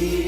be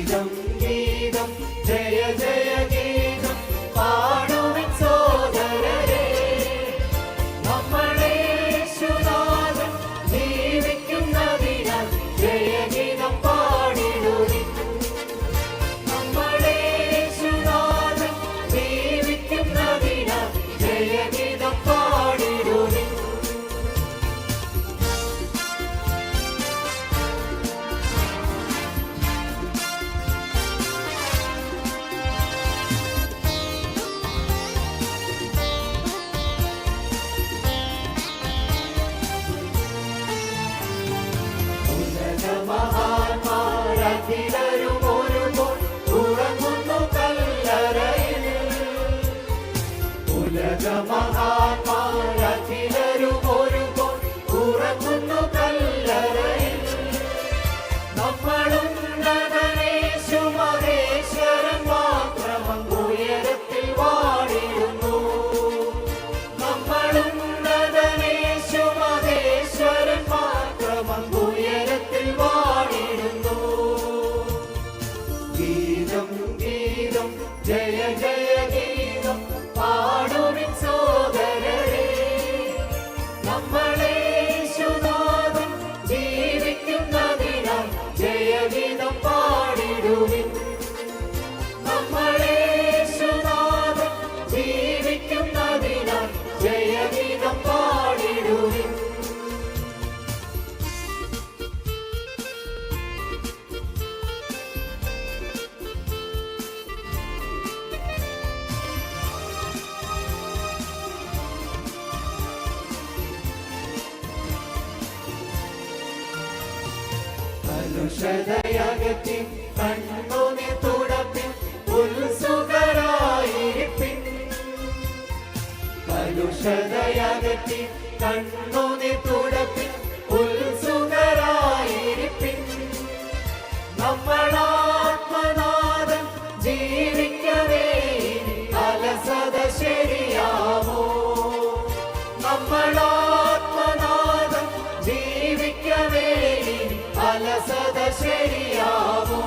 كل جماعات ما of ഉഷതയകറ്റി കണ്ണുനെ തുടപ്പിൻ ഉത്സുകരായിരിപ്പിൻ കലുഷതയകറ്റി കണ്ണുനെ തുടപ്പിൻ ഉത്സുകരായിരിപ്പിൻ നമ്മളാത്മനാഥൻ ജീവിക്കവേ അലസത ശരിയാവോ നമ്മളാത്മനാഥൻ ജീവിക്കവേ അലസത ശരിയാവൂ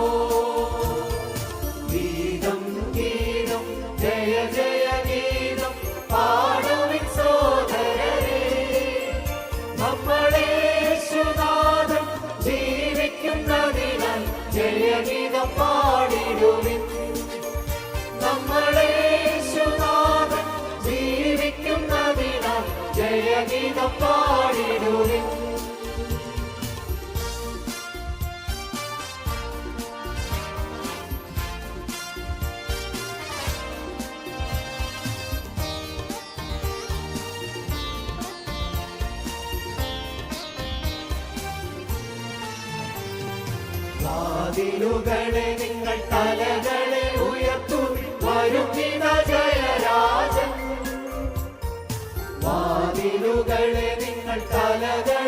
വാതിലുകളെ നിങ്ങൾ തലകളെ ഉയർത്തുവിൻ വരുന്നിത ജയരാജൻ. വാതിലുകളെ നിങ്ങൾ തലകളെ